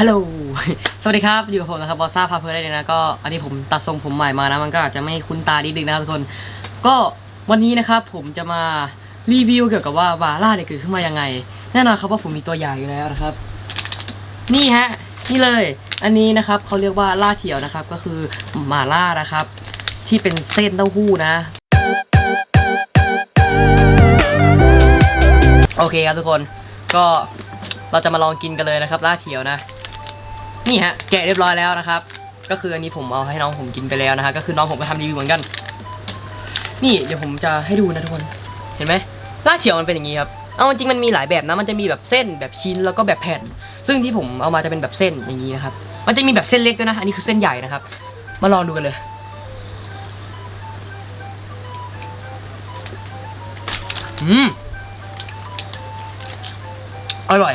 ฮัลโหล สวัสดีครับ อยู่กับผมนะครับบอสซ่าพาเพลินได้เลยนะ ก็อันนี้ผมตัดทรงผมใหม่มานะ มันก็อาจจะไม่คุ้นตานิดนึงนะครับทุกคน ก็วันนี้นะครับผมจะมารีวิวเกี่ยวกับว่าบาร่าเนี่ยเกิดขึ้นมายังไง แน่นอนครับว่าผมมีตัวอย่างอยู่แล้วนะครับ นี่ฮะ นี่เลย อันนี้นะครับเขาเรียกว่าล่าเถียวนะครับ ก็คือหมาล่านะครับ ที่เป็นเส้นเต้าหู้นะ โอเคครับทุกคน ก็เราจะมาลองกินกันเลยนะครับล่าเถียวนะ นี่ฮะแกะเรียบร้อยแล้วนะครับ ก็คืออันนี้ผมเอาให้น้องผมกินไปแล้วนะฮะก็คือน้องผมก็ทำรีวิวเหมือนกัน นี่เดี๋ยวผมจะให้ดูนะทุกคนเห็นไหมล่าเถียวมันเป็นอย่างนี้ครับเอาจริงมันมีหลายแบบนะมันจะมีแบบเส้นแบบชิ้นแล้วก็แบบแผ่น ซึ่งที่ผมเอามาจะเป็นแบบเส้นอย่างนี้นะครับ มันจะมีแบบเส้นเล็กด้วยนะอันนี้คือเส้นใหญ่นะครับ มาลองดูกันเลยอืมอร่อย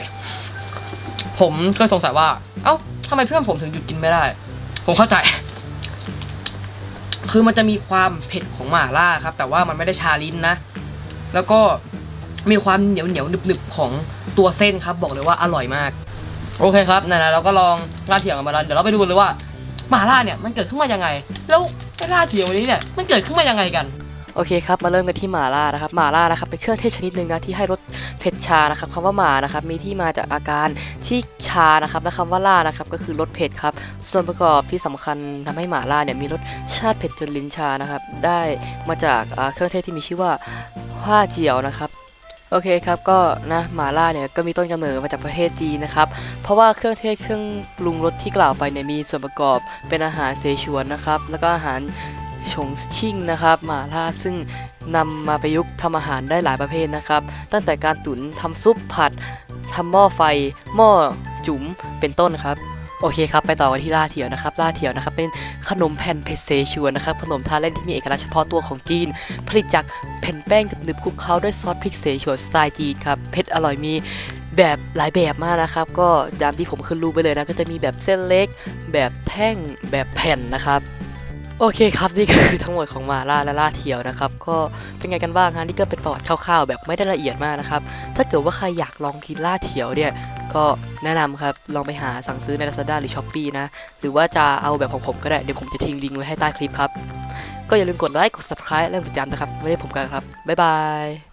ผมเคยสงสัยว่า เอ้า ทำไมเพื่อนผมถึงหยุดกินไม่ได้ ผมเข้าใจ คือมันจะมีความเผ็ดของหม่าล่าครับ แต่ว่ามันไม่ได้ชาลิ้นนะ แล้วก็มีความเหนียวเหนียวหนึบหนึบของตัวเส้นครับ บอกเลยว่าอร่อยมาก โอเคครับไหนๆเราก็ลองล่าเถียงกันมาแล้วเดี๋ยวเราไปดูเลยว่าหม่าล่าเนี่ยมันเกิดขึ้นมายังไง แล้วไอ้ล่าเถียงวันนี้เนี่ยมันเกิดขึ้นมายังไงกันโอเคครับ มาเริ่มกันที่หม่าล่านะครับหม่าล่านะครับเป็นเครื่องเทศชนิดหนึ่งนะที่ให้รส เผ็ดชานะครับคำว่าหมานะครับมีที่มาจากอาการที่ชานะครับและคำว่าล่านะครับก็คือรสเผ็ดครับส่วนประกอบที่สำคัญทำให้หม่าล่าเนี่ยมีรสชาติเผ็ดจนลิ้นชานะครับได้มาจากเครื่องเทศที่มีชื่อว่า hoa เจียวนะครับโอเคครับก็นะหม่าล่าเนี่ยก็มีต้นกำเนิดมาจากประเทศจีนนะครับเพราะว่าเครื่องเทศเครื่องปรุงรสที่กล่าวไปเนี่ยมีส่วนประกอบเป็นอาหารเซชวนนะครับแล้วก็อาหาร ชงชิ่งนะครับหม่าล่าซึ่งนำมาประยุกต์ทำอาหารได้หลายประเภทนะครับ ตั้งแต่การตุ๋นทำซุปผัดทำหม้อไฟ หม้อจุ๋มเป็นต้นครับโอเคครับ ไปต่อกันที่ล่าเถียวนะครับล่าเถียวนะครับ เป็นขนมแผ่นเผ็ดเซชวนนะครับ ขนมทานเล่นที่มีเอกลักษณ์เฉพาะตัวของจีน ผลิตจากแผ่นแป้งหนึบคลุกเคล้าด้วยซอสพริกเสฉวนสไตล์จีนครับเผ็ดอร่อยมีแบบหลายแบบมากนะครับ ก็ตามที่ผมขึ้นรูปไปเลยนะ ก็จะมีแบบเส้นเล็ก แบบแท่งแบบแผ่นนะครับ โอเคครับนี่ก็คือทั้งหมดของมาล่าและล่าเทียวนะครับ ก็เป็นไงกันบ้างฮะนี่ก็เป็นประวัติคร่าวๆ แบบไม่ได้ละเอียดมากนะครับ ถ้าเกิดว่าใครอยากลองกินล่าเทียวเนี่ยก็แนะนำครับ ลองไปหาสั่งซื้อใน Lazada หรือ Shopee นะ หรือว่าจะเอาแบบของผมก็ได้ เดี๋ยวผมจะทิ้งลิงก์ไว้ให้ใต้คลิปครับ ก็อย่าลืมกดไลค์ กด subscribe และกดติดตามนะครับไว้ได้ผมกันครับ บ๊ายบาย